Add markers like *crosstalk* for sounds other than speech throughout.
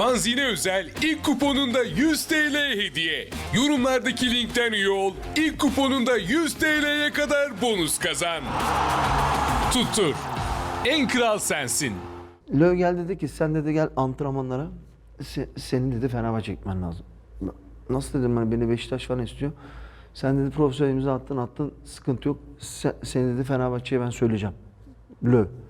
Fanzine özel ilk kuponunda 100 TL hediye. Yorumlardaki linkten üye ol. İlk kuponunda 100 TL'ye kadar bonus kazan. Tuttur. En kral sensin. Löw geldi dedi ki sen dedi gel antrenmanlara. Se- senin dedi Fenerbahçe gitmen lazım. Nasıl dedim ben beni Beşiktaş falan istiyor. Sen dedi profesyonel imza attın attın sıkıntı yok. Sen, seni dedi Fenerbahçe'ye ben söyleyeceğim. Löw.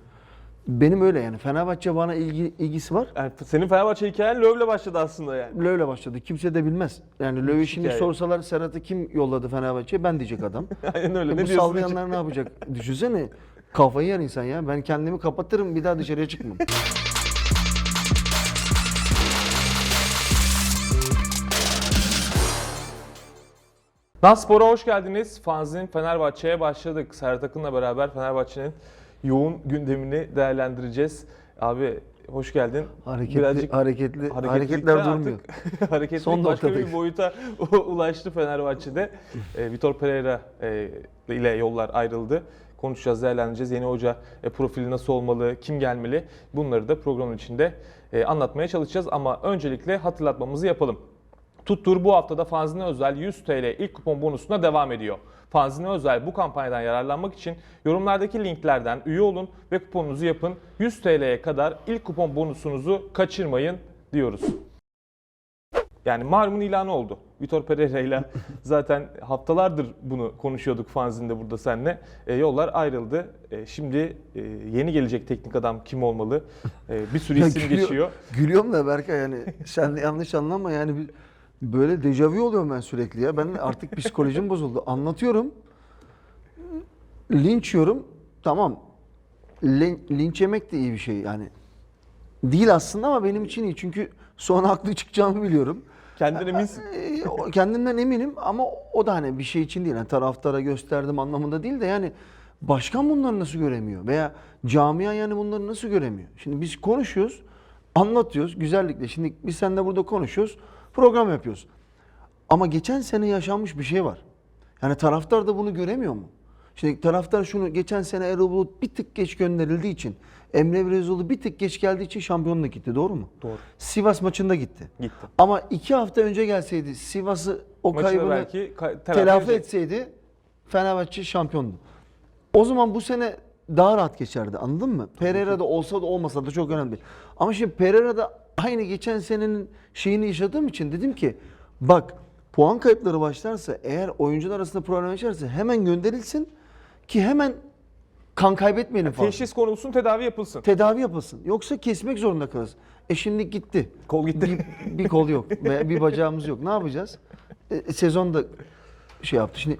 Benim öyle yani. Fenerbahçe bana ilgi, ilgisi var. Yani senin Fenerbahçe hikayen Löv'le başladı aslında yani. Löw'le başladı. Kimse de bilmez. Yani Löw'ü şimdi hikaye. sorsalar Serhat'ı kim yolladı Fenerbahçe'ye ben diyecek adam. *laughs* Aynen öyle. E ne bu diyorsun? sallayanlar ne yapacak? *laughs* Düşünsene kafayı yer insan ya. Ben kendimi kapatırım bir daha dışarıya çıkmam. Naspor'a hoş geldiniz. Fanzin Fenerbahçe'ye başladık. Serhat Akın'la beraber Fenerbahçe'nin yoğun gündemini değerlendireceğiz. Abi hoş geldin. Hareketli, hareketli, hareketlilikten hareketler durmuyor. *laughs* hareketlilik Son başka bir boyuta *laughs* ulaştı Fenerbahçe'de. e, Vitor Pereira e, ile yollar ayrıldı. Konuşacağız, değerlendireceğiz. Yeni hoca e, profili nasıl olmalı, kim gelmeli? Bunları da programın içinde e, anlatmaya çalışacağız. Ama öncelikle hatırlatmamızı yapalım. Tuttur bu haftada Fanzine Özel 100 TL ilk kupon bonusuna devam ediyor. Fanzine Özel bu kampanyadan yararlanmak için yorumlardaki linklerden üye olun ve kuponunuzu yapın. 100 TL'ye kadar ilk kupon bonusunuzu kaçırmayın diyoruz. Yani malumun ilanı oldu. Vitor Pereira ile *laughs* zaten haftalardır bunu konuşuyorduk fanzinde burada seninle. E, yollar ayrıldı. E, şimdi e, yeni gelecek teknik adam kim olmalı? E, bir sürü isim gülüyor- geçiyor. Gülüyorum da Berkay yani sen yanlış anlama yani bir, böyle dejavu oluyorum ben sürekli ya. Ben artık psikolojim *laughs* bozuldu. Anlatıyorum. Linç yiyorum. Tamam. Lin- linç yemek de iyi bir şey yani. Değil aslında ama benim için iyi. Çünkü sonra haklı çıkacağımı biliyorum. Kendine eminsin. O- kendimden eminim ama o da hani bir şey için değil. Yani taraftara gösterdim anlamında değil de yani başkan bunları nasıl göremiyor? Veya camia yani bunları nasıl göremiyor? Şimdi biz konuşuyoruz, anlatıyoruz güzellikle. Şimdi biz seninle burada konuşuyoruz, program yapıyoruz. Ama geçen sene yaşanmış bir şey var. Yani taraftar da bunu göremiyor mu? Şimdi taraftar şunu geçen sene Erol Bulut bir tık geç gönderildiği için Emre Belezoğlu bir tık geç geldiği için şampiyonluk gitti doğru mu? Doğru. Sivas maçında gitti. Gitti. Ama iki hafta önce gelseydi Sivas'ı o Maçı da kaybını belki ka- telafi etseydi Fenerbahçe şampiyondu. O zaman bu sene daha rahat geçerdi anladın mı? Pereira da olsa da olmasa da çok önemli değil. Ama şimdi Pereira da aynı geçen senenin şeyini yaşadığım için dedim ki bak puan kayıpları başlarsa eğer oyuncular arasında problem yaşarsa hemen gönderilsin ki hemen kan kaybetmeyelim fazla. Teşhis konulsun, tedavi yapılsın. Tedavi yapılsın. Yoksa kesmek zorunda kalırız. E şimdi gitti. Kol gitti. Bir, bir kol yok. Bir bacağımız yok. Ne yapacağız? E, sezon da şey yaptı. Şimdi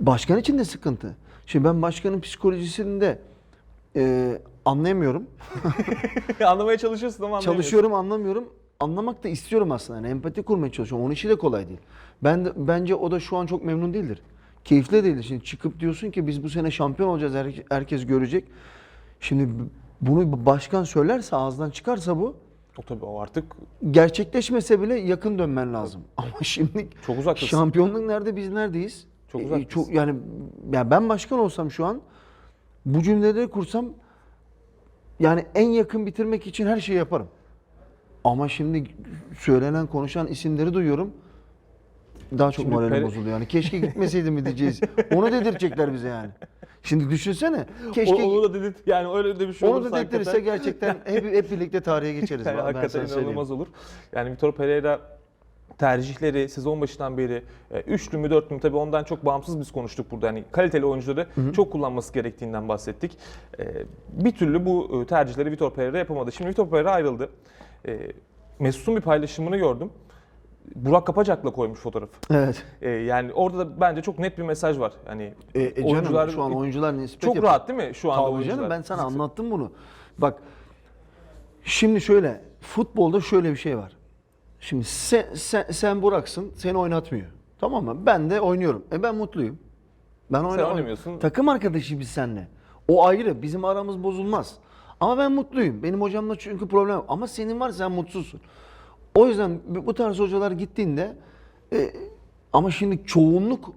başkan için de sıkıntı. Şimdi ben başkanın psikolojisini de e, anlayamıyorum. *laughs* Anlamaya çalışıyorsun ama anlayamıyorsun. Çalışıyorum anlamıyorum. Anlamak da istiyorum aslında. Yani empati kurmaya çalışıyorum. Onun işi de kolay değil. Ben de, bence o da şu an çok memnun değildir. Keyifli de değildir. Şimdi çıkıp diyorsun ki biz bu sene şampiyon olacağız. her- herkes görecek. Şimdi bunu başkan söylerse ağızdan çıkarsa bu O tabii o artık gerçekleşmese bile yakın dönmen lazım. Ama şimdi Çok uzaktasın. şampiyonluk nerede biz neredeyiz? Çok E, uzaktasın. çok yani ya ben başkan olsam şu an bu cümleleri kursam yani en yakın bitirmek için her şeyi yaparım. Ama şimdi söylenen konuşan isimleri duyuyorum. Daha çok Şimdi moralim Pere- bozuluyor. Yani keşke gitmeseydim mi diyeceğiz. Onu dedirtecekler bize yani. Şimdi düşünsene. Keşke onu da dedik yani öyle de bir şey onu da hakikaten- gerçekten hep, hep birlikte tarihe geçeriz. *laughs* yani ben hakikaten inanılmaz olur. Yani Vitor Pereira tercihleri sezon başından beri e, üçlü mü dörtlü mü tabii ondan çok bağımsız biz konuştuk burada. Yani kaliteli oyuncuları çok kullanması gerektiğinden bahsettik. E, bir türlü bu e, tercihleri Vitor Pereira yapamadı. Şimdi Vitor Pereira ayrıldı. E, Mesut'un bir paylaşımını gördüm. Burak Kapacak'la koymuş fotoğrafı. Evet. E, yani orada da bence çok net bir mesaj var. Yani E, e canım, şu an oyuncular nispet çok yapıyor. rahat değil mi şu anda Tabii oyuncular? canım ben sana anlattım bunu. Bak şimdi şöyle futbolda şöyle bir şey var. Şimdi sen, sen, sen Burak'sın seni oynatmıyor. Tamam mı? Ben de oynuyorum. E ben mutluyum. Ben oyna- oynamıyorsun. Takım arkadaşı biz seninle. O ayrı. Bizim aramız bozulmaz. Ama ben mutluyum. Benim hocamla çünkü problem yok. Ama senin var sen mutsuzsun. O yüzden bu tarz hocalar gittiğinde e, ama şimdi çoğunluk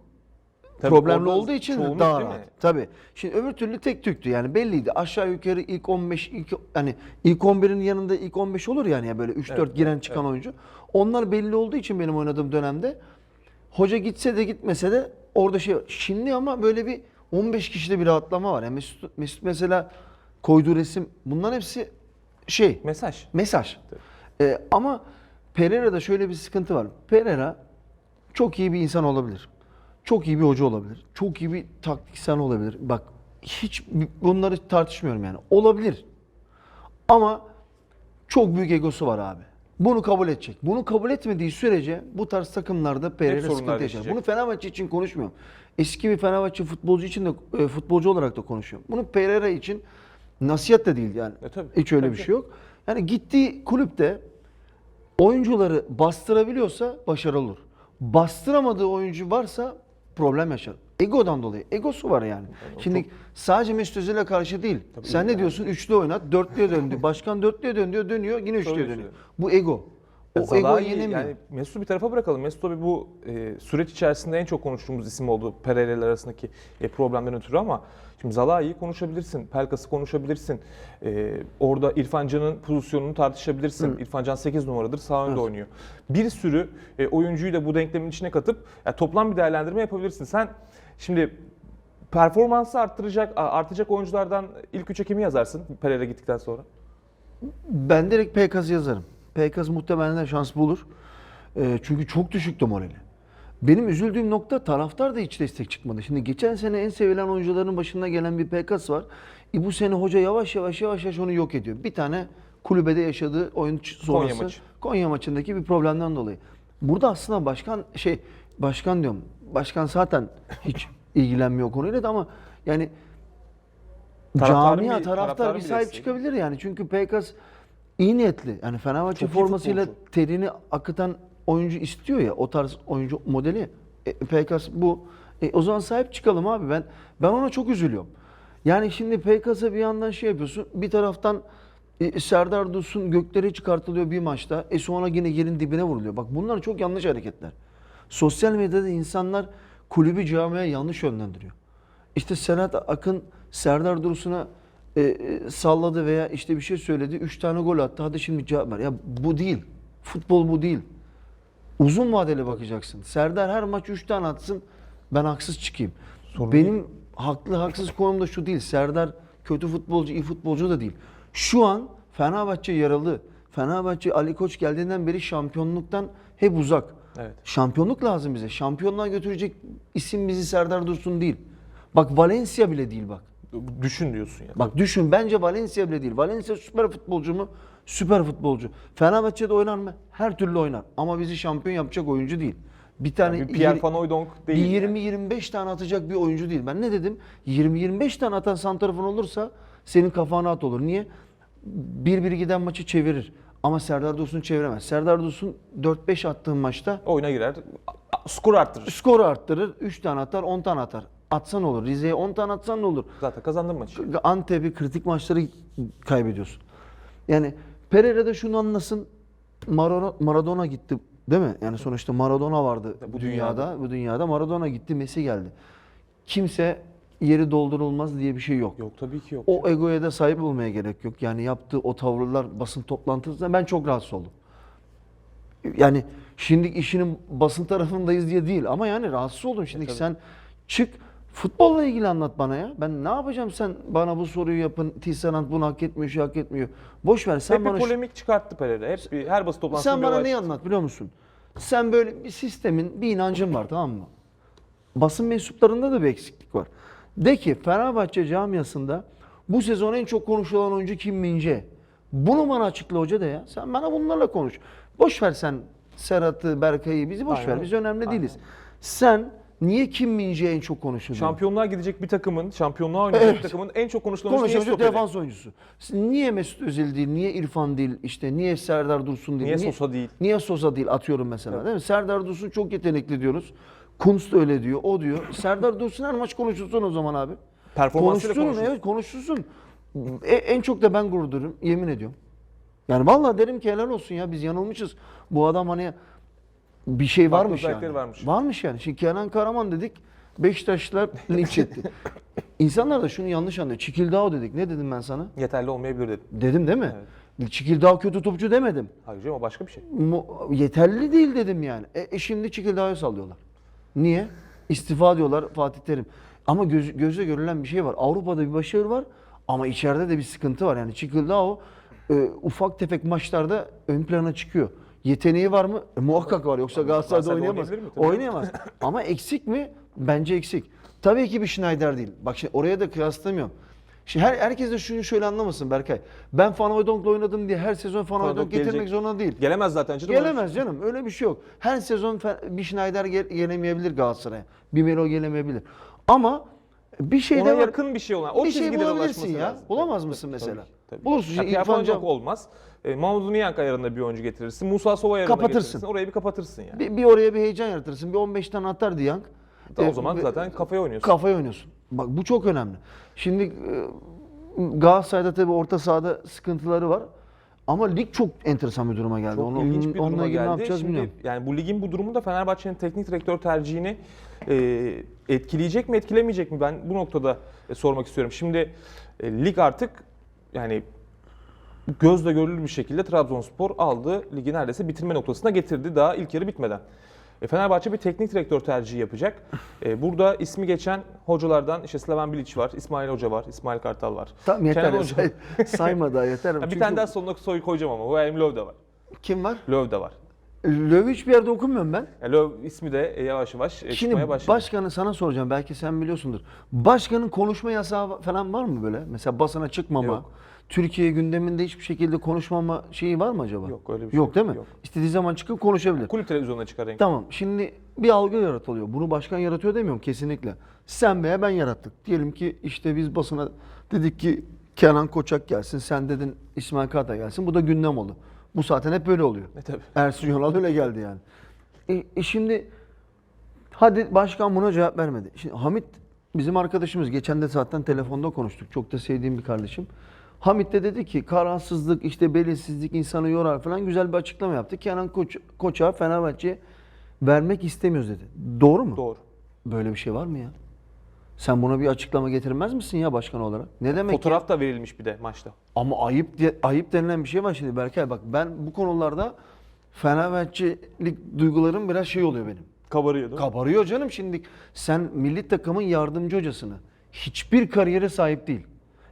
Tabii problemli orada olduğu için çoğunluk daha değil mi? rahat. Tabii. Şimdi öbür türlü tek tüktü yani belliydi. Aşağı yukarı ilk 15 ilk hani ilk 11'in yanında ilk 15 olur yani ya böyle 3 4 Evet, giren çıkan oyuncu. Onlar belli olduğu için benim oynadığım dönemde hoca gitse de gitmese de orada şey. Şimdi ama böyle bir 15 kişide bir rahatlama var. Yani Mesut, Mesut mesela koyduğu resim bunların hepsi şey Mesaj. mesaj. Ee, ama Pereira'da şöyle bir sıkıntı var. Pereira çok iyi bir insan olabilir. Çok iyi bir hoca olabilir. Çok iyi bir taktiksen olabilir. Bak hiç bunları tartışmıyorum yani. Olabilir. Ama çok büyük egosu var abi. Bunu kabul edecek. Bunu kabul etmediği sürece bu tarz takımlarda Pereira sıkıntı yaşar. Bunu Fenerbahçe için konuşmuyorum. Eski bir Fenerbahçe futbolcu için de e, futbolcu olarak da konuşuyorum. Bunu Pereira için nasihat da değil yani. E, tabii. Hiç öyle Tabii. bir şey yok. Yani gittiği kulüpte oyuncuları bastırabiliyorsa başarılı olur. Bastıramadığı oyuncu varsa problem yaşar. Egodan dolayı. Egosu var yani. Şimdi sadece Mesut Özil'e karşı değil. Sen ne diyorsun? Üçlü oynat, dörtlüye döndü. Başkan dörtlüye dönüyor, dönüyor, yine üçlüye dönüyor. Bu ego. O ego Zalai, yenemiyor. yani Mesut'u bir tarafa bırakalım. Mesut tabii bu e, süreç içerisinde en çok konuştuğumuz isim oldu Pereira'lar arasındaki e, problemden ötürü ama şimdi Zalai'yi konuşabilirsin, Pelkas'ı konuşabilirsin. E, orada İrfan Can'ın pozisyonunu tartışabilirsin. İrfan Can 8 numaradır, sağ önde oynuyor. Bir sürü e, oyuncuyu da bu denklemin içine katıp yani toplam bir değerlendirme yapabilirsin. Sen şimdi performansı arttıracak, artacak oyunculardan ilk üçe kimi yazarsın Pereira gittikten sonra? Ben direkt PKS yazarım. PKS muhtemelen de şans bulur. Ee, çünkü çok düşüktü morali. Benim üzüldüğüm nokta taraftar da hiç destek çıkmadı. Şimdi geçen sene en sevilen oyuncuların başında gelen bir PKS var. E bu sene hoca yavaş yavaş yavaş yavaş onu yok ediyor. Bir tane kulübede yaşadığı oyun sonrası maçı. Konya maçındaki bir problemden dolayı. Burada aslında başkan şey başkan diyorum. Başkan zaten hiç *laughs* ilgilenmiyor konuyla da ama yani Taraftarın camia bir- taraftar bir sahip desteği. çıkabilir yani. Çünkü Pekas iyi niyetli. Yani Fenerbahçe Çok iyi formasıyla futbolcu. terini akıtan oyuncu istiyor ya o tarz oyuncu modeli. E, Pekas bu. E, o zaman sahip çıkalım abi. Ben ben ona çok üzülüyorum. Yani şimdi Pekas'a bir yandan şey yapıyorsun. Bir taraftan e, Serdar Dursun göklere çıkartılıyor bir maçta. E sonra yine yerin dibine vuruluyor. Bak bunlar çok yanlış hareketler. Sosyal medyada insanlar kulübü camiye yanlış yönlendiriyor. İşte Senat Akın Serdar Dursun'a e, e, salladı veya işte bir şey söyledi. Üç tane gol attı. Hadi şimdi cevap ver. Ya bu değil. Futbol bu değil. Uzun vadeli bakacaksın. Serdar her maç 3 tane atsın. Ben haksız çıkayım. Benim haklı haksız konum da şu değil. Serdar kötü futbolcu, iyi futbolcu da değil. Şu an Fenerbahçe yaralı. Fenerbahçe Ali Koç geldiğinden beri şampiyonluktan hep uzak. Evet. Şampiyonluk lazım bize. Şampiyonluğa götürecek isim bizi Serdar Dursun değil. Bak Valencia bile değil bak. Düşün diyorsun ya. Bak düşün bence Valencia bile değil. Valencia süper futbolcu mu? Süper futbolcu. Fenerbahçe'de oynar mı? Her türlü oynar. Ama bizi şampiyon yapacak oyuncu değil. Bir tane Yani bir Pierre Van Hooijdonk değil. bir yani. 20-25 tane atacak bir oyuncu değil. Ben ne dedim? 20-25 tane atan santrafon olursa senin kafana at olur. Niye? 1-1 giden maçı çevirir. Ama Serdar Dursun çeviremez. Serdar Dursun 4-5 attığın maçta Oyuna girer, skor arttırır. skoru arttırır. 3 tane atar, 10 tane atar. Atsan olur. Rize'ye 10 tane atsan ne olur? Zaten kazandın maçı. Antep'i kritik maçları kaybediyorsun. Yani Pereira da şunu anlasın. Maradona, Maradona gitti değil mi? Yani sonuçta Maradona vardı Bu dünyada. dünyada. Bu dünyada Maradona gitti, Messi geldi. Kimse yeri doldurulmaz diye bir şey yok. Yok tabii ki yok. O egoya da sahip olmaya gerek yok. Yani yaptığı o tavırlar basın toplantısında ben çok rahatsız oldum. Yani şimdi işinin basın tarafındayız diye değil ama yani rahatsız oldum. Şimdi tabii. sen çık futbolla ilgili anlat bana ya. Ben ne yapacağım sen bana bu soruyu yapın. Tisserand bunu hak etmiyor, şu hak etmiyor. Boş ver sen Hep bana bir polemik çıkarttı Pereira. Hep bir, her basın toplantısında sen bir bana olay neyi çıktı. anlat biliyor musun? Sen böyle bir sistemin, bir inancın var tamam mı? Basın mensuplarında da bir eksiklik var. De ki Fenerbahçe camiasında bu sezon en çok konuşulan oyuncu Kim Mince. Bunu bana açıkla hoca da ya. Sen bana bunlarla konuş. Boş ver sen Serhat'ı, Berkay'ı bizi boş Aynen. ver. Biz önemli Aynen. değiliz. Sen niye Kim Mince'ye en çok konuşuyorsun? Şampiyonluğa gidecek bir takımın, şampiyonluğa oynayacak Evet. bir takımın en çok konuşulan oyuncusu niye stoperi? defans oyuncusu. Niye Mesut Özil değil, niye İrfan değil, işte niye Serdar Dursun değil, Niye Sosa değil? Niye Sosa değil atıyorum mesela değil mi? Serdar Dursun çok yetenekli diyoruz. Kunst öyle diyor, o diyor. Serdar Dursun her maç konuşulsun o zaman abi. Performansıyla Konuşsun, konuşulsun. evet konuşulsun. E- en çok da ben gurur duyarım, yemin ediyorum. Yani vallahi derim ki helal olsun ya biz yanılmışız. Bu adam hani bir şey Farklı varmış yani. özellikleri varmış. Yani. Şimdi Kenan Karaman dedik. Beşiktaşlılar linç etti. *laughs* İnsanlar da şunu yanlış anlıyor. Çikildao dedik. Ne dedim ben sana? Yeterli olmayabilir dedim. Dedim değil mi? Çikildao kötü topçu demedim. Hayır canım o başka bir şey. Mu- yeterli değil dedim yani. E, e şimdi Çikildao'ya sallıyorlar. Niye? İstifa diyorlar Fatih Terim. Ama göz, gözle görülen bir şey var. Avrupa'da bir başarı var ama içeride de bir sıkıntı var. Yani Çikildao e, ufak tefek maçlarda ön plana çıkıyor. Yeteneği var mı? E, muhakkak var. Yoksa Galatasaray'da oynayamaz. Oynayamaz. *laughs* ama eksik mi? Bence eksik. Tabii ki bir Schneider değil. Bak şimdi oraya da kıyaslamıyorum. Şimdi her, herkes de şunu şöyle anlamasın Berkay. Ben Van Hooydonk'la oynadım diye her sezon Van Hooydonk getirmek gelecek. zorunda değil. Gelemez zaten canım. Gelemez canım. Öyle bir şey yok. Her sezon bir Schneider gel- gelemeyebilir Galatasaray'a. Bir Melo gelemeyebilir. Ama bir şey Ona var. yakın bir şey olan. O bir şey bulabilirsin ya. lazım. Bulamaz mısın mesela? tabii. Bulursun. Ya İrfan Can- olmaz. E, Mahmut Niyank ayarında bir oyuncu getirirsin. Musa Sova ayarında Kapatırsın. getirirsin. Orayı bir kapatırsın yani. bir, bir oraya bir heyecan yaratırsın. Bir 15 tane atar Diyank. o E, zaman zaten kafaya oynuyorsun. Kafaya oynuyorsun. Bak bu çok önemli. Şimdi e, Galatasaray'da tabii orta sahada sıkıntıları var. Ama lig çok enteresan bir duruma geldi. Çok Onu- ilginç bir duruma geldi. ne yapacağız Şimdi bilmiyorum. yani bu ligin bu durumu da Fenerbahçe'nin teknik direktör tercihini e, etkileyecek mi etkilemeyecek mi? Ben bu noktada e, sormak istiyorum. Şimdi e, lig artık yani gözle görülür bir şekilde Trabzonspor aldı. Ligi neredeyse bitirme noktasına getirdi daha ilk yarı bitmeden. E, Fenerbahçe bir teknik direktör tercihi yapacak. E, burada ismi geçen hocalardan işte Slaven Bilic var, İsmail Hoca var, İsmail Kartal var. Tamam yeter. Kenan ya. Hoca- Say- sayma daha yeter. *laughs* Ha, bir Çünkü tane daha sonuna soy koyacağım ama. Joachim Löw de var. Kim var? Löw de var. Löw hiçbir yerde okumuyorum ben. Yani Löw ismi de e, yavaş yavaş e, Şimdi çıkmaya başladı. başkanı sana soracağım. Belki sen biliyorsundur. Başkanın konuşma yasağı falan var mı böyle? Mesela basına çıkmama. Yok. Türkiye gündeminde hiçbir şekilde konuşmama şeyi var mı acaba? Yok, öyle bir şey Yok değil mi? Yok. İstediği zaman çıkıp konuşabilir. Kulüp televizyonuna çıkar renk. Tamam. Şimdi bir algı yaratılıyor. Bunu başkan yaratıyor demiyorum kesinlikle. Sen veya ben yarattık. Diyelim ki işte biz basına dedik ki Kenan Koçak gelsin. Sen dedin İsmail Kartal gelsin. Bu da gündem oldu. Bu zaten hep böyle oluyor. E tabii. Ersun Yanal öyle geldi yani. E, e şimdi hadi başkan buna cevap vermedi. Şimdi Hamit bizim arkadaşımız. Geçen de zaten telefonda konuştuk. Çok da sevdiğim bir kardeşim. Hamit de dedi ki kararsızlık, işte belirsizlik insanı yorar falan güzel bir açıklama yaptı. Kenan Koç, Koç'a Fenerbahçe'ye vermek istemiyoruz dedi. Doğru mu? Doğru. Böyle bir şey var mı ya? Sen buna bir açıklama getirmez misin ya başkan olarak? Ne demek ya? Fotoğraf da verilmiş bir de maçta. Ama ayıp diye, ayıp denilen bir şey var şimdi Berkay. Bak ben bu konularda Fenerbahçelik duygularım biraz şey oluyor benim. Kabarıyor değil mi? Kabarıyor canım şimdi. Sen milli takımın yardımcı hocasını hiçbir kariyere sahip değil.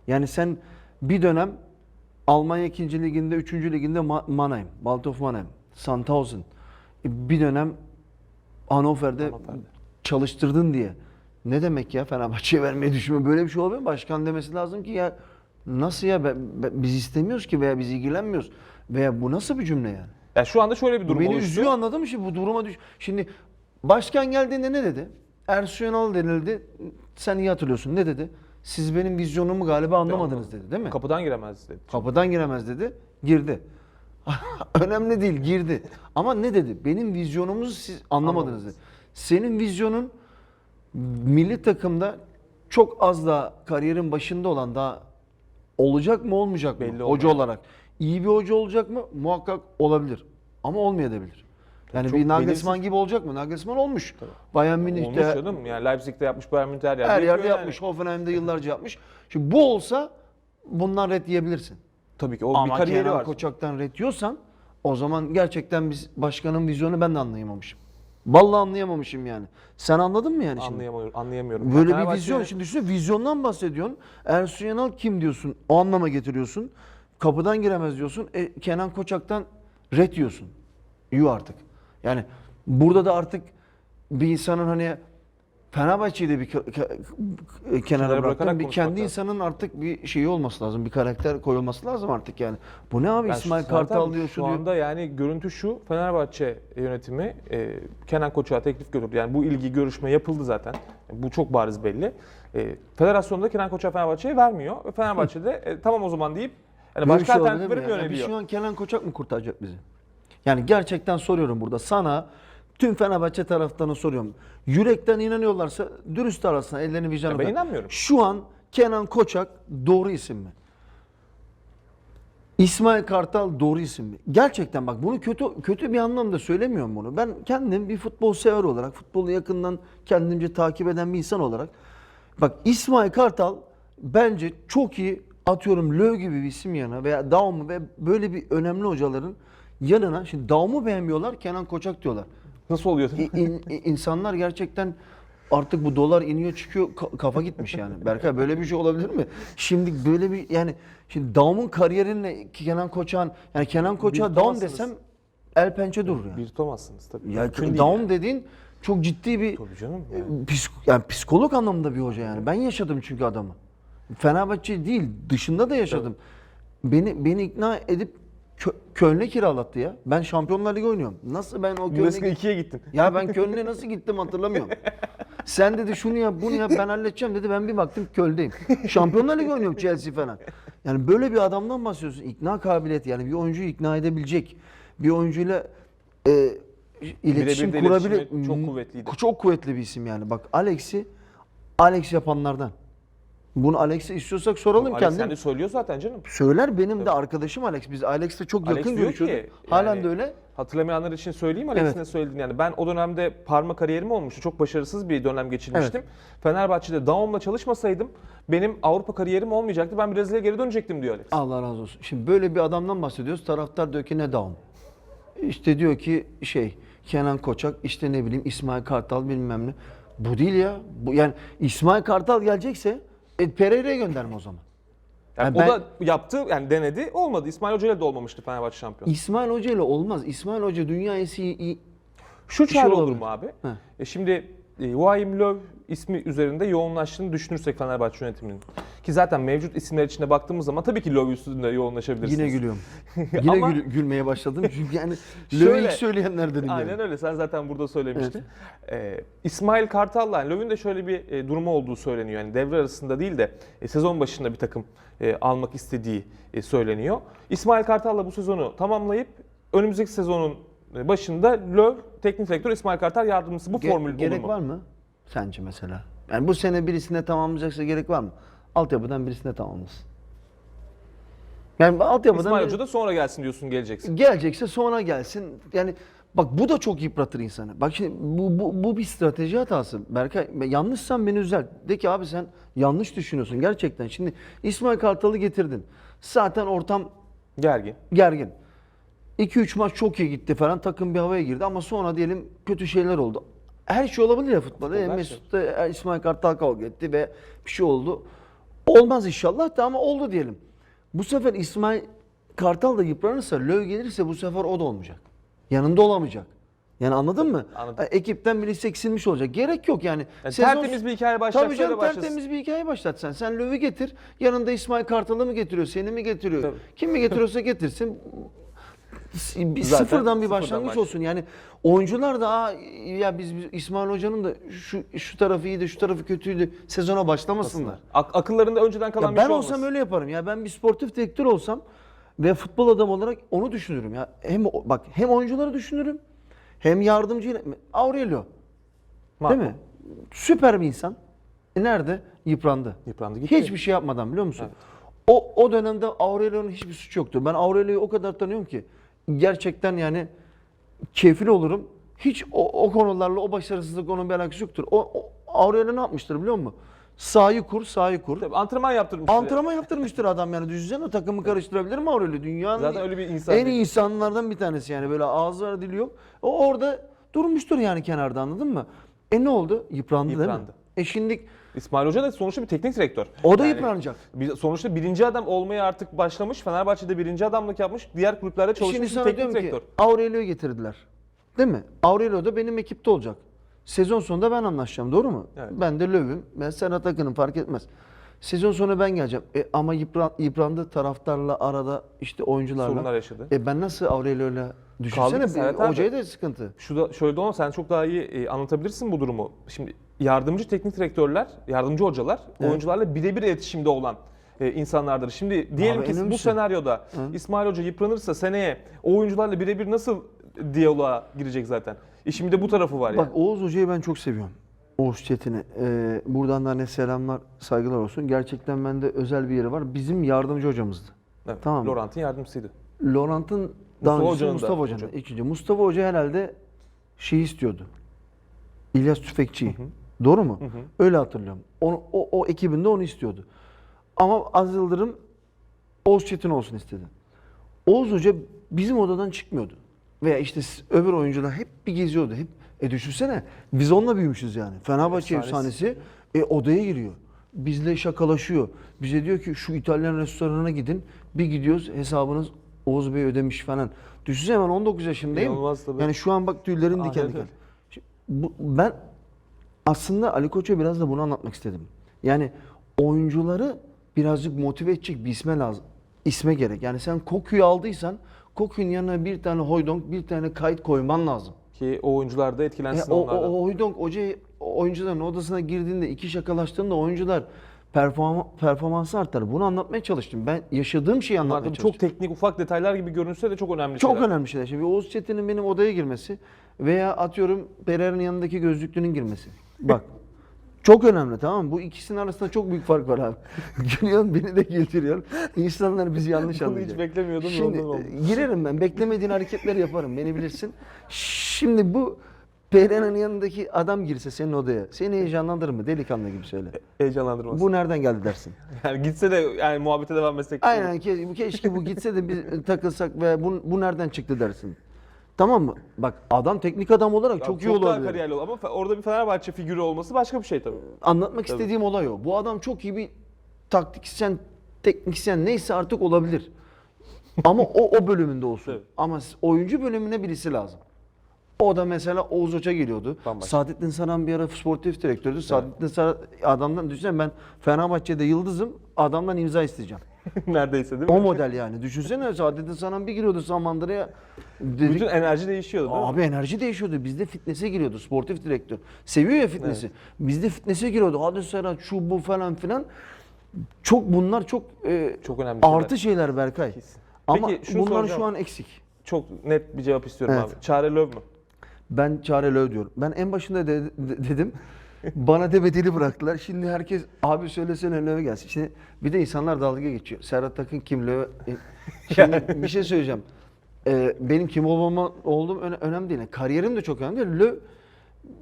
Yani sen bir dönem Almanya 2. liginde, 3. liginde Ma- Mannheim, Waldhof Mannheim, Sandhausen. E, Bir dönem Hannover'de Hannover'de. çalıştırdın diye. Ne demek ya Fenerbahçe'ye vermeyi düşünme? Böyle bir şey mi? Başkan demesi lazım ki ya nasıl ya Ben- ben- biz istemiyoruz ki veya biz ilgilenmiyoruz. Veya bu nasıl bir cümle yani? Ya şu anda şöyle bir Bu durum beni oluştu. üzüyor anladın mı şimdi bu duruma düş. Şimdi başkan geldiğinde ne dedi? Ersun Yanal denildi. Sen iyi hatırlıyorsun. Ne dedi? Siz benim vizyonumu galiba anlamadınız dedi değil mi? Kapıdan giremez dedi. Kapıdan giremez dedi. Girdi. *laughs* Önemli değil girdi. Ama ne dedi? Benim vizyonumuzu siz anlamadınız Anlamadınız. dedi. Senin vizyonun milli takımda çok az daha kariyerin başında olan daha olacak mı olmayacak mı? Belli hoca olmayan. olarak. İyi bir hoca olacak mı? Muhakkak olabilir. Ama olmayabilir. Yani Çok bir Nagelsmann belirsiz. gibi olacak mı? Nagelsmann olmuş. Bayern Olmuş Münih'te canım. Yani Leipzig'te yapmış, Bayern Münih'te her yerde. her yerde yani. yapmış. Hoffenheim'de yıllarca yapmış. Şimdi bu olsa bundan red yiyebilirsin. Tabii ki o Ama bir kariyeri Kenan var. Koçak'tan ret yiyorsan o zaman gerçekten biz başkanın vizyonu ben de anlayamamışım. Vallahi anlayamamışım yani. Sen anladın mı yani şimdi? Anlayamıyorum. anlayamıyorum. Böyle bir Fenerbahçe- vizyon. Şimdi düşünsene vizyondan bahsediyorsun. Ersun Yanal kim diyorsun? O anlama getiriyorsun. Kapıdan giremez diyorsun. E, Kenan Koçak'tan ret yiyorsun. Yuh artık. Yani burada da artık bir insanın hani Fenerbahçe'yi de bir ke- ke- kenara bırakarak Bir kendi lazım. insanın artık bir şeyi olması lazım. Bir karakter koyulması lazım artık yani. Bu ne abi Ben İsmail Kartal diyor şu şu diyor. anda yani görüntü şu. Fenerbahçe yönetimi e, Kenan Koçak'a teklif götürdü. Yani bu ilgi görüşme yapıldı zaten. Bu çok bariz belli. E, Federasyonda Kenan Koçak Fenerbahçe'ye vermiyor. Ve Fenerbahçe'de e, tamam o zaman deyip yani başka şey olabilir alternatifleri mi mi ya? Ya Biz yöneliyor? şu an Kenan Koçak mı kurtaracak bizi? Yani gerçekten soruyorum burada sana tüm Fenerbahçe taraftarına soruyorum. Yürekten inanıyorlarsa dürüst arasına ellerini vicdanı. Ya ben inanmıyorum. Şu an Kenan Koçak doğru isim mi? İsmail Kartal doğru isim mi? Gerçekten bak bunu kötü kötü bir anlamda söylemiyorum bunu. Ben kendim bir futbol sever olarak, futbolu yakından kendimce takip eden bir insan olarak bak İsmail Kartal bence çok iyi atıyorum Löw gibi bir isim yanına veya Daum ve böyle bir önemli hocaların yanına şimdi Daum'u beğenmiyorlar Kenan Koçak diyorlar. Nasıl oluyor? in- insanlar gerçekten artık bu dolar iniyor çıkıyor ka- kafa gitmiş yani. *laughs* Berkay böyle bir şey olabilir mi? Şimdi böyle bir yani şimdi Daum'un kariyerinle Kenan Koçak'ın yani Kenan Koçak'a Daum tutamazsınız. desem el pençe durur yani. Bir tutamazsınız tabii. Ya Mümkün değil Daum yani. dediğin çok ciddi bir Tabii canım. e, yani. psik- yani psikolog anlamında bir hoca yani. Ben yaşadım çünkü adamı. Fenerbahçe değil, dışında da yaşadım. Beni beni ikna edip Kö- Köln'e kiralattı ya. Ben Şampiyonlar Ligi oynuyorum. Nasıl ben o Köln'e git- 2'ye gittin. ya ben Köln'e nasıl gittim hatırlamıyorum. *laughs* Sen dedi şunu yap bunu yap ben halledeceğim dedi. Ben bir baktım Köl'deyim. Şampiyonlar Ligi oynuyorum Chelsea falan. Yani böyle bir adamdan bahsediyorsun. İkna kabiliyeti yani bir oyuncuyu ikna edebilecek. Bir oyuncuyla e, iletişim Birebir de kurabilir. iletişimi çok kuvvetliydi. Çok kuvvetli bir isim yani. Bak Alex'i Alex yapanlardan. Bunu Alex'e istiyorsak soralım Alex kendim. sen de söylüyor zaten canım. Söyler benim de arkadaşım Alex. Biz Alex'le çok Alex yakın diyor görüşüyorduk. ki, Halen yani- de öyle. Hatırlamayanlar için söyleyeyim Alex'in Evet. ne söylediğini. Yani ben o dönemde parma kariyerim olmuştu. Çok başarısız bir dönem geçirmiştim. Fenerbahçe'de Daum'la çalışmasaydım benim Avrupa kariyerim olmayacaktı. Ben Brezilya'ya geri dönecektim diyor Alex. Allah razı olsun. Şimdi böyle bir adamdan bahsediyoruz. Taraftar diyor ki ne Daum? İşte diyor ki şey Kenan Koçak işte ne bileyim İsmail Kartal bilmem ne. Bu değil ya. Bu yani İsmail Kartal gelecekse e, Pereira'ya gönderme o zaman. Yani Yani o da yaptı yani denedi olmadı. İsmail Hoca ile de olmamıştı Fenerbahçe şampiyon. İsmail Hoca ile olmaz. İsmail Hoca dünya iyisi iyi. Şu şey çare olur mu abi? He. E şimdi Joachim Löw ismi üzerinde yoğunlaştığını düşünürsek Fenerbahçe yönetiminin. Ki zaten mevcut isimler içinde baktığımız zaman tabii ki Löw üstünde yoğunlaşabilirsiniz. Yine gülüyorum. *laughs* Yine Ama- gül- gülmeye başladım. Çünkü yani *laughs* Löw'ü ilk söyleyenlerdenim yani. Aynen öyle. Sen zaten burada söylemiştin. Ee, İsmail Kartal'la yani Löw'ün de şöyle bir e, durumu olduğu söyleniyor. Yani devre arasında değil de e, sezon başında bir takım e, almak istediği e, söyleniyor. İsmail Kartal'la bu sezonu tamamlayıp önümüzdeki sezonun e, başında Löw teknik direktör İsmail Kartal yardımcısı bu Ge- formül olur gerek mu? var mı? Sence mesela? Yani bu sene birisine tamamlayacaksa gerek var mı? Altyapıdan birisine tamamlasın. Yani altyapıdan İsmail Hoca da sonra gelsin diyorsun geleceksin. gelecekse sonra gelsin. Yani bak bu da çok yıpratır insanı. Bak şimdi bu, bu, bu bir strateji hatası. Berkay ben- yanlışsan beni düzelt. De ki abi sen yanlış düşünüyorsun gerçekten. Şimdi İsmail Kartal'ı getirdin. Zaten ortam Gergin. gergin. 2-3 maç çok iyi gitti falan takım bir havaya girdi ama sonra diyelim kötü şeyler oldu. Her şey olabilir ya futbolda. Futbolda her Mesut da İsmail Kartal kavga etti ve bir şey oldu. Olmaz inşallah da ama oldu diyelim. Bu sefer İsmail Kartal da yıpranırsa, Löw gelirse bu sefer o da olmayacak. Yanında olamayacak. Yani anladın mı? anladım. Ekipten birisi eksilmiş olacak. Gerek yok yani. Yani Sezon- tertemiz bir hikaye başlatsa Tabii canım da başlasın. tertemiz bir hikaye başlat sen. Sen Löw'ü getir. Yanında İsmail Kartal'ı mı getiriyor? Seni mi getiriyor? Tabii. Kim mi getiriyorsa getirsin. Bir Zaten sıfırdan bir başlangıç başlıyor. olsun. Yani oyuncular da Aa, ya biz, biz İsmail Hoca'nın da şu şu tarafı iyiydi, şu tarafı kötüydü. Sezona başlamasınlar. Ak- akıllarında önceden kalan Ya bir ben şey olsam olmasın. öyle yaparım. Ya ben bir sportif direktör olsam ve futbol adamı olarak onu düşünürüm. Ya hem o- bak hem oyuncuları düşünürüm hem yardımcı Aurelio Makul. değil mi? Süper bir insan. E nerede? Yıprandı. Yıprandı gitti. Hiçbir şey yapmadan biliyor musun? O o dönemde Aurelio'nun hiçbir suçu yoktu. Ben Aurelio'yu o kadar tanıyorum ki gerçekten yani kefil olurum. Hiç o, o konularla o başarısızlık onun bir alakası yoktur. O, o Aurelio ne yapmıştır biliyor musun? Sahayı kur, sahayı kur. Tabii, antrenman yaptırmıştır. Antrenman yaptırmıştır adam yani. Düşünsene takımı karıştırabilir mi Aurelio? Dünyanın Zaten öyle bir insan en değil. iyi insanlardan bir tanesi yani. Böyle ağzı var dili yok. O orada durmuştur yani kenarda anladın mı? E ne oldu? Yıprandı, değil mi? Yıprandı. E şimdi İsmail Hoca da sonuçta bir teknik direktör. o da Yani yıpranacak. bir- sonuçta birinci adam olmaya artık başlamış. Fenerbahçe'de birinci adamlık yapmış. Diğer kulüplerde çalışmış Şimdi bir teknik direktör. ki Aurelio'yu getirdiler. Değil mi? Aurelio da benim ekipte olacak. Sezon sonunda ben anlaşacağım doğru mu? Evet. Ben de Löw'üm. Ben Serhat Akın'ım fark etmez. Sezon sonu ben geleceğim. E, ama yıpran, yıprandı taraftarla arada işte oyuncularla. Sorunlar yaşadı. E ben nasıl Aurelio'yla düşünsene Kaldı ki Serhat abi- hocaya da sıkıntı. Şu da şöyle de olmaz. Sen çok daha iyi e, anlatabilirsin bu durumu. Şimdi yardımcı teknik direktörler, yardımcı hocalar oyuncularla birebir iletişimde olan e, insanlardır. Şimdi diyelim Abi ki bu senaryoda İsmail Hoca yıpranırsa seneye o oyuncularla birebir nasıl diyaloğa girecek zaten? İşin bir de bu tarafı var Bak yani. Oğuz Hoca'yı ben çok seviyorum. Oğuz Çetin'i. Ee, buradan da ne selamlar, saygılar olsun. Gerçekten bende özel bir yeri var. Bizim yardımcı hocamızdı. Evet. Tamam. Laurent'in yardımcısıydı. Laurent'ın daha Mustafa Hoca'nın Mustafa Hoca'nın. hoca. ikinci. Mustafa Hoca herhalde şey istiyordu. İlyas Tüfekçi'yi. Doğru mu? Öyle hatırlıyorum. Onu, o, o ekibinde onu istiyordu. Ama Az Yıldırım Oğuz Çetin olsun istedi. Oğuz Hoca bizim odadan çıkmıyordu. Veya işte öbür oyuncular hep bir geziyordu. Hep e düşünsene biz onunla büyümüşüz yani. Fenerbahçe Efsanesi. efsanesi e, odaya giriyor. Bizle şakalaşıyor. Bize diyor ki şu İtalyan restoranına gidin. Bir gidiyoruz hesabınız Oğuz Bey ödemiş falan. Düşünsene ben 19 yaşındayım. İnanılmaz tabii. Yani şu an bak tüylerim diken diken. Şimdi bu, ben aslında Ali Koç'a biraz da bunu anlatmak istedim. Yani oyuncuları birazcık motive edecek bir isme lazım. İsme gerek. Yani sen Koku'yu aldıysan Koku'nun yanına bir tane Hoydonk, bir tane kayıt koyman lazım. Ki o oyuncular da E, etkilensin o, o, onlardan. o Hoydonk hoca o oyuncuların odasına girdiğinde iki şakalaştığında oyuncular performa, performansı artar. Bunu anlatmaya çalıştım. Ben yaşadığım şeyi Bunlar anlatmaya tabii çalıştım. çok teknik ufak detaylar gibi görünse de çok önemli Çok şeyler. önemli şeyler. Şimdi Oğuz Çetin'in benim odaya girmesi veya atıyorum Pereira'nın yanındaki gözlüklünün girmesi. Bak. Çok önemli tamam mı? Bu ikisinin arasında çok büyük fark var abi. *laughs* Gülüyorsun beni de güldürüyorsun. İnsanlar bizi yanlış Bunu anlayacak. hiç beklemiyordum Şimdi e, girerim ben. Beklemediğin hareketleri yaparım. Beni bilirsin. Şimdi bu Pereira'nın yanındaki adam girse senin odaya. Seni heyecanlandırır mı? Delikanlı gibi söyle. Heyecanlandırmaz. Bu nereden geldi dersin? *laughs* Yani gitse de yani muhabbete devam etsek. Aynen ke- keşke bu gitse de biz takılsak ve bu, bu nereden çıktı dersin. Tamam mı? Bak adam teknik adam olarak Ya çok iyi daha olabilir. kariyerli ama fe- orada bir Fenerbahçe figürü olması başka bir şey tabii. Anlatmak istediğim olay o. Bu adam çok iyi bir taktiksen, teknisyen neyse artık olabilir. Ama o o bölümünde olsun. Evet. Ama s- oyuncu bölümüne birisi lazım. O da mesela Oğuz Hoca geliyordu. Bambaşka. Saadettin Saran bir ara sportif direktördü. Saadettin Saran adamdan düşünsene ben Fenerbahçe'de yıldızım. Adamdan imza isteyeceğim. *laughs* Neredeyse değil mi? O model yani. Düşünsene Saadettin Saran bir giriyordu Samandıra'ya. Dedik, Bütün enerji değişiyordu değil mi? Abi enerji değişiyordu. Bizde fitness'e giriyordu sportif direktör. Seviyor ya fitness'i. Bizde fitness'e giriyordu. Hadi Serhat şu bu falan filan. Çok bunlar çok, e, Çok önemli şeyler. artı şeyler Berkay. Kesin. Ama Peki, şunu bunlar soracağım. şu an eksik. Çok net bir cevap istiyorum Evet. abi. Çare Löw mü? Ben Çare Löw diyorum. Ben en başında de- de- dedim. Bana demediğini bıraktılar. Şimdi herkes abi söylesene Löw gelsin. Şimdi bir de insanlar dalga geçiyor. Serhat Akın kim Löw? E, Şimdi *laughs* bir şey söyleyeceğim. Ee, benim kim olmama olduğum öne- önemli değil. Yani kariyerim de çok önemli değil. Löw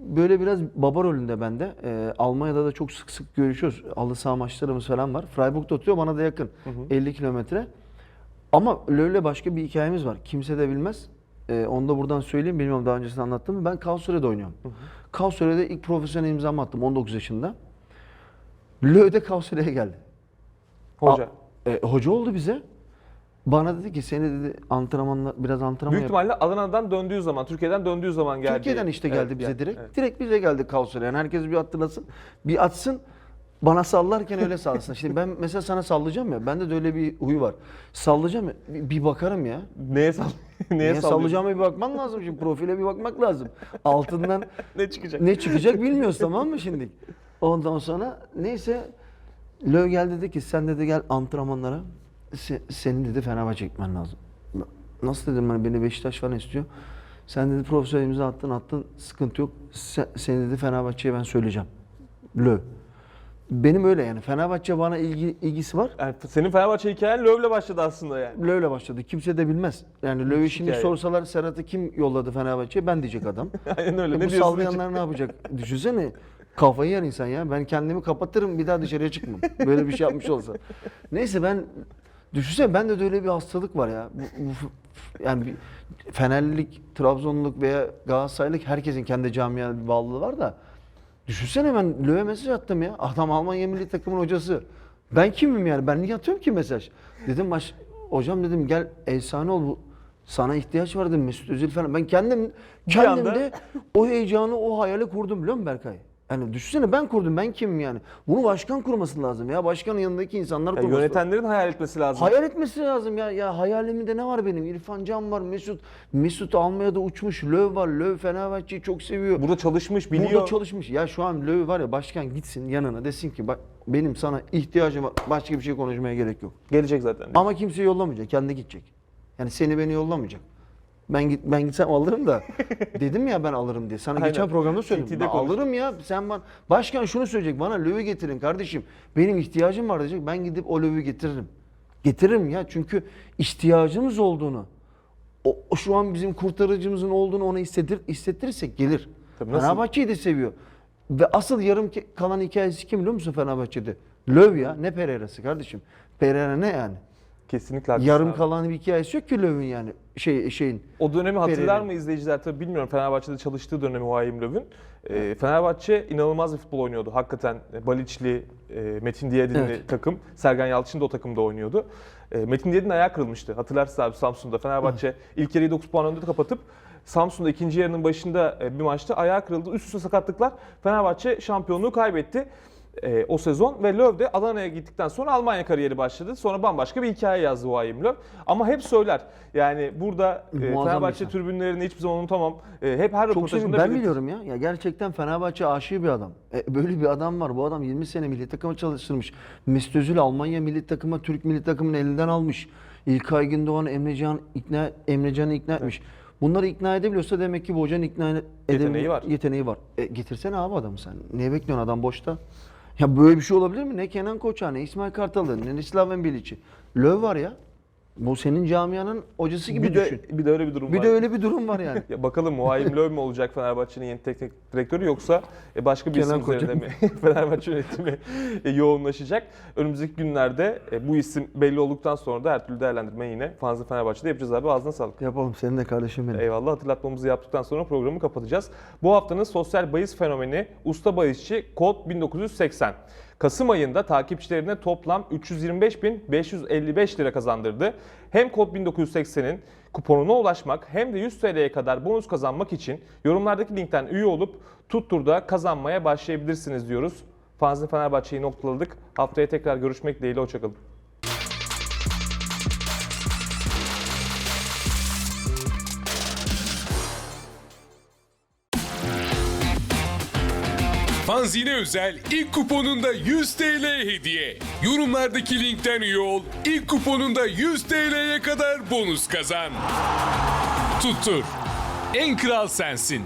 böyle biraz baba rolünde bende. Ee, Almanya'da da çok sık sık görüşüyoruz. Halı saha maçlarımız falan var. Freiburg'da oturuyor bana da yakın. 50 kilometre. Ama Löw'le başka bir hikayemiz var. Kimse de bilmez. Ee, onu da buradan söyleyeyim. Bilmiyorum daha öncesinde anlattım mı? Ben Kaosöre'de oynuyorum. Kaosöre'de ilk profesyonel imzamı attım 19 yaşında. Löw de Kaosöre'ye geldi. Hoca. A- e, hoca oldu bize. Bana dedi ki seni dedi antrenmanla biraz antrenman Büyük yap. ihtimalle Adana'dan döndüğü zaman, Türkiye'den döndüğü zaman geldi. Türkiye'den işte Evet, geldi bize yani, direkt. evet. Direkt bize geldi Kaosöre. Yani herkes bir hatırlasın. Bir atsın. Bana sallarken öyle sallasın. Şimdi ben mesela sana sallayacağım ya. Bende de öyle bir huy var. Sallayacağım ya. Bir, bir bakarım ya. Neye sall *laughs* Neye, Neye sallayacağıma bir bakman lazım. Şimdi profile bir bakmak lazım. Altından *laughs* Ne çıkacak? ne çıkacak bilmiyoruz tamam mı şimdi? Ondan sonra neyse Löw geldi dedi ki sen dedi gel antrenmanlara. Se, senin dedi Fenerbahçe gitmen lazım. Nasıl dedim ben beni Beşiktaş falan istiyor. Sen dedi profesyonel imza attın attın sıkıntı yok. Sen, seni dedi Fenerbahçe'ye ben söyleyeceğim. Löw. Benim öyle yani Fenerbahçe bana ilgi, ilgisi var. Yani senin Fenerbahçe hikayen Löw'le başladı aslında yani. Löw'le başladı. Kimse de bilmez. Yani Müthiş şimdi hikaye. sorsalar Serhat'ı kim yolladı Fenerbahçe'ye ben diyecek adam. *laughs* Aynen öyle. E ne bu diyorsun? ne yapacak? Düşünsene kafayı yer insan ya. Ben kendimi kapatırım bir daha dışarıya çıkmam. Böyle bir şey yapmış olsa. Neyse ben düşünsene bende de öyle bir hastalık var ya. Bu, bu- yani bir Fenerlilik, Trabzonluk veya Galatasaraylık herkesin kendi camiasına bir bağlılığı var da. Düşünsene ben Löw'e mesaj attım ya. Adam Almanya milli takımın hocası. Ben kimim yani? Ben niye atıyorum ki mesaj? Dedim baş, hocam dedim gel efsane ol bu. Sana ihtiyaç var dedim Mesut Özil falan. Ben kendim kendimde anda- o heyecanı, o hayali kurdum biliyor musun Berkay? Yani düşünsene ben kurdum. Ben kimim yani? Bunu başkan kurması lazım ya. Başkanın yanındaki insanlar Ya kurması lazım. yönetenlerin hayal etmesi lazım. Hayal etmesi lazım ya. Ya hayalimde ne var benim? İrfan Can var, Mesut. Mesut Almanya'da uçmuş. Löw var. Löw Fenerbahçe'yi çok seviyor. Burada çalışmış, biliyor. Burada çalışmış. Ya şu an Löw var ya başkan gitsin yanına desin ki bak benim sana ihtiyacım var. Başka bir şey konuşmaya gerek yok. Gelecek zaten. Ama kimseyi yollamayacak. Kendi gidecek. Yani seni beni yollamayacak. Ben git ben gitsem alırım da *laughs* dedim ya ben alırım diye. Sana Aynen. geçen programda söyledim. Ben alırım ya. Sen bana başkan şunu söyleyecek. Bana Löw'ü getirin kardeşim. Benim ihtiyacım var diyecek. Ben gidip o Löw'ü getiririm. Getiririm ya çünkü ihtiyacımız olduğunu o, o şu an bizim kurtarıcımızın olduğunu ona hissettir, hissettirirsek gelir. Fenerbahçe'yi de seviyor. Ve asıl yarım kalan hikayesi kim biliyor musun Fenerbahçe'de? Löw ya. Ne Pereira'sı kardeşim? Pereira ne yani? Kesinlikle haklısın Yarım abi. kalan bir hikayesi yok ki Löw'ün yani. Şey şeyin. O dönemi hatırlar Pereira. mı izleyiciler tabii bilmiyorum Fenerbahçe'de çalıştığı dönemi Huayim Löw'ün. Ee, Fenerbahçe inanılmaz bir futbol oynuyordu. Hakikaten e, Baliçli, e, Metin Diyadinli Evet. takım, Sergen Yalçın da o takımda oynuyordu. E, Metin Diyadin ayağı kırılmıştı. Hatırlarsınız abi Samsun'da. Fenerbahçe ilk yarıyı 9 puan önde kapatıp Samsun'da ikinci yarının başında e, bir maçta ayağı kırıldı. Üst üste sakatlıklar. Fenerbahçe şampiyonluğu kaybetti e, o sezon ve Löw de Adana'ya gittikten sonra Almanya kariyeri başladı. Sonra bambaşka bir hikaye yazdı Huayim Löw. Ama hep söyler. Yani burada e, Muazzam Fenerbahçe insan. tribünlerini hiçbir zaman unutamam. E, hep her Çok röportajında seviyorum. Ben biliyorum ya. Ya gerçekten Fenerbahçe aşığı bir adam. E, böyle bir adam var. Bu adam 20 sene milli takıma çalıştırmış. Mesut Özil Almanya milli takıma, Türk milli takımını elinden almış. İlkay Gündoğan, Emrecan ikna Emrecan'ı ikna etmiş. Bunları ikna edebiliyorsa demek ki bu hocanın ikna ede- Yeteneği var. Yeteneği var. E, getirsene abi adamı sen. Niye bekliyorsun adam boşta? Ya böyle bir şey olabilir mi? Ne Kenan Koç'a, ne İsmail Kartal'ı, ne Slaven Bilic'i. Löw var ya. Bu senin camianın hocası gibi Bir de, düşün. bir de öyle bir durum Bir var. de öyle bir durum var yani. *laughs* Ya bakalım Muayim Löw mü olacak Fenerbahçe'nin yeni teknik direktörü yoksa e, başka bir Kenan isim üzerinde mi *laughs* Fenerbahçe yönetimi e, yoğunlaşacak? Önümüzdeki günlerde e, bu isim belli olduktan sonra da her türlü değerlendirme yine Fanzı Fenerbahçe'de yapacağız abi. Ağzına sağlık. Yapalım senin de kardeşim benim. Eyvallah hatırlatmamızı yaptıktan sonra programı kapatacağız. Bu haftanın sosyal bahis fenomeni usta bahisçi Kod 1980. Kasım ayında takipçilerine toplam 325.555 lira kazandırdı. Hem Kod 1980'in kuponuna ulaşmak hem de 100 TL'ye kadar bonus kazanmak için yorumlardaki linkten üye olup tutturda kazanmaya başlayabilirsiniz diyoruz. Fanzin Fenerbahçe'yi noktaladık. Haftaya tekrar görüşmek dileğiyle. Hoşçakalın. Fanzine özel ilk kuponunda 100 TL hediye. Yorumlardaki linkten üye ol. İlk kuponunda 100 TL'ye kadar bonus kazan. Tuttur. En kral sensin.